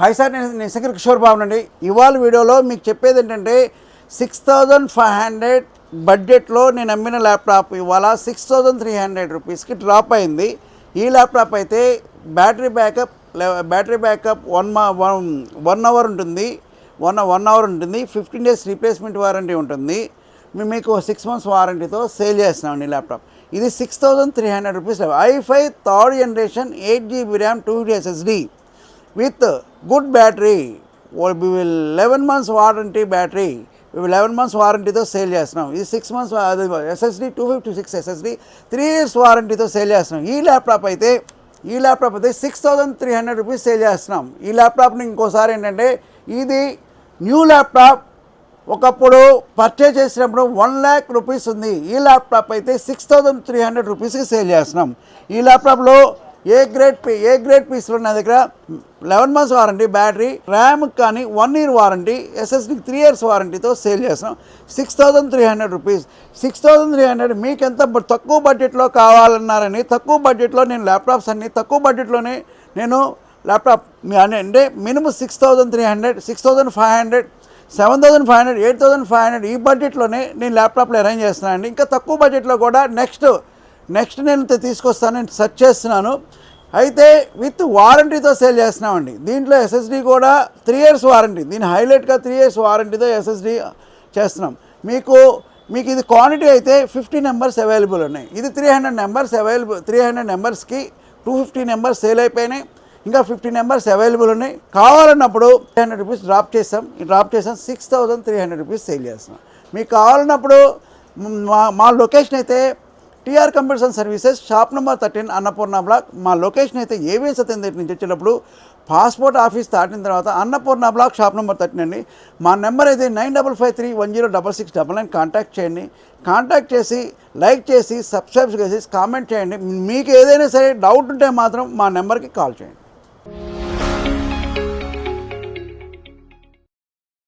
Hi sir నేను నిశంకర్ కిషోర్ బాబు అండి. ఇవాళ వీడియోలో మీకు చెప్పేది ఏంటంటే సిక్స్ థౌజండ్ ఫైవ్ హండ్రెడ్ బడ్జెట్లో నేను అమ్మిన ల్యాప్టాప్ ఇవాళ సిక్స్ థౌజండ్ త్రీ హండ్రెడ్ రూపీస్కి డ్రాప్ అయింది. ఈ ల్యాప్టాప్ అయితే battery backup battery backup one మా వన్ వన్ అవర్ ఉంటుంది. వన్ వన్ అవర్ ఉంటుంది. ఫిఫ్టీన్ డేస్ రీప్లేస్మెంట్ వారంటీ ఉంటుంది. మేము మీకు సిక్స్ మంత్స్ వారంటీతో సేల్ చేస్తున్నాం ఈ ల్యాప్టాప్. ఇది six thousand three hundred rupees I five third generation eight GB RAM two SSD with good battery. Eleven months warranty battery. Eleven months వారంటీతో sale చేస్తున్నాం. ఇది six months SSD two fifty six SSD three years వారంటీతో sale చేస్తున్నాం. ఈ laptop అయితే ఈ laptop అయితే six thousand three hundred rupees sale చేస్తున్నాం. ఈ ల్యాప్టాప్ని ఇంకోసారి ఏంటంటే ఇది న్యూ ల్యాప్టాప్. ఒకప్పుడు పర్చేజ్ చేసినప్పుడు వన్ ల్యాక్ రూపీస్ ఉంది. ఈ ల్యాప్టాప్ అయితే సిక్స్ థౌజండ్ త్రీ హండ్రెడ్ రూపీస్కి సేల్ చేస్తున్నాం. ఈ ల్యాప్టాప్లో ఏ గ్రేడ్ పీ ఏ గ్రేడ్ పీస్లో నా దగ్గర? Eleven months warranty battery RAM కానీ వన్ ఇయర్ వారంటీ ఎస్ఎస్డికి త్రీ ఇయర్స్ వారంటీతో సేల్ చేస్తున్నాం. Six thousand three hundred rupees. Six thousand three hundred మీకు ఎంత తక్కువ బడ్జెట్లో కావాలన్నారని తక్కువ బడ్జెట్లో నేను ల్యాప్టాప్స్ అన్నీ తక్కువ బడ్జెట్లోనే నేను ల్యాప్టాప్ మీ అంటే minimum six thousand three hundred six thousand five hundred seven thousand five hundred eight thousand five hundred ఈ బడ్జెట్లోనే నేను ల్యాప్టాప్లో అరేంజ్ చేస్తున్నాను అండి ఇంకా తక్కువ బడ్జెట్లో కూడా నెక్స్ట్ నెక్స్ట్ నేను తీసుకొస్తానని తీసుకొస్తాను నేను సెర్చ్ చేస్తున్నాను. అయితే విత్ వారంటీతో సేల్ చేస్తున్నామండి. దీంట్లో ఎస్ఎస్డి కూడా త్రీ ఇయర్స్ వారంటీ. దీని హైలైట్గా త్రీ ఇయర్స్ వారంటీతో ఎస్ఎస్డి చేస్తున్నాం. మీకు మీకు ఇది క్వాంటిటీ అయితే ఫిఫ్టీ నెంబర్స్ అవైలబుల్ ఉన్నాయి. ఇది three hundred numbers available three hundred నెంబర్స్కి టూ ఫిఫ్టీ నెంబర్స్ సేల్ అయిపోయినాయి. ఇంకా ఫిఫ్టీ నెంబర్స్ అవైలబుల్ ఉన్నాయి. కావాలన్నప్పుడు త్రీ హండ్రెడ్ రూపీస్ డ్రాప్ చేస్తాం. డ్రాప్ చేసాం six thousand three hundred rupees sale చేస్తున్నాం. మీకు కావాలన్నప్పుడు మా మా లొకేషన్ అయితే TR computer services shop number thirteen Annapurna block మా లొకేషన్ అయితే ఏవే సత్యం దగ్గర నుంచి వచ్చేటప్పుడు పాస్పోర్ట్ ఆఫీస్ దాటిన తర్వాత Annapurna block shop number thirteen అండి. మా నెంబర్ అయితే nine double five three one zero double six double nine contact చేయండి. కాంటాక్ట్ చేసి లైక్ చేసి సబ్స్క్రైబ్ చేసి కామెంట్ చేయండి. మీకు ఏదైనా సరే డౌట్ ఉంటే మాత్రం మా నెంబర్కి కాల్ చేయండి.